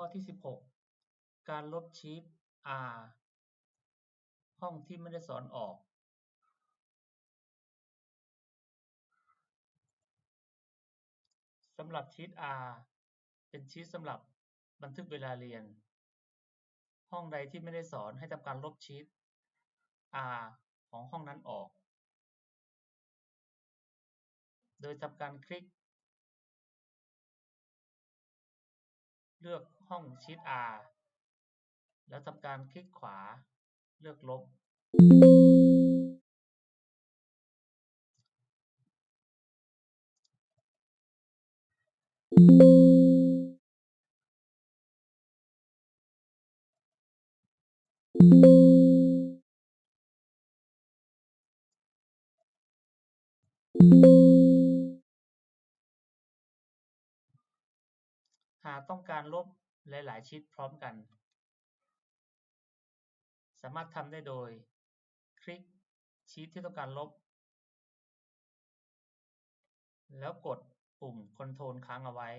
ข้อที่ 16 การลบชีต R ห้องที่ไม่ได้สอนออก สำหรับชีต R เป็นชีตสำหรับบันทึกเวลาเรียน ห้องใดที่ไม่ได้สอนให้ทำการลบชีต R ของห้องนั้นออก โดยทำการคลิก ลือกห้องชีต R แล้วทำการคลิกขวาเลือกลบ หากต้องการลบหลาย ๆ ชีตพร้อมกัน สามารถทำได้โดย คลิกชีตที่ต้องการลบ แล้วกดปุ่ม Ctrl ค้างเอาไว้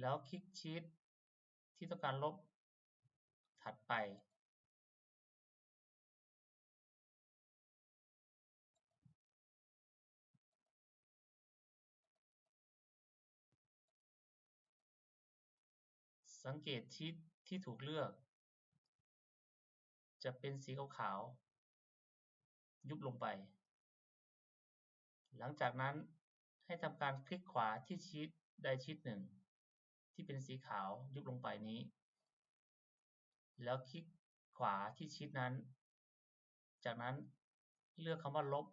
แล้วคลิกชีตที่ต้องการลบถัดไป สังเกตชีตที่ถูกเลือก จะเป็นสีขาวๆยุบลงไป หลังจากนั้นให้ทำการคลิกขวาที่ชีตใดชีตหนึ่ง ที่เป็นสีขาวยุบลงไปนี้ แล้วคลิกขวาที่ชีตนั้น จากนั้นเลือกคำว่าลบ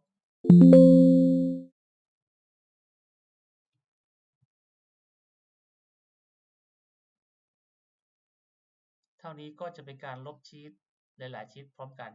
เท่านี้ก็จะเป็นการลบชีตหลาย ๆ ชีตพร้อมกัน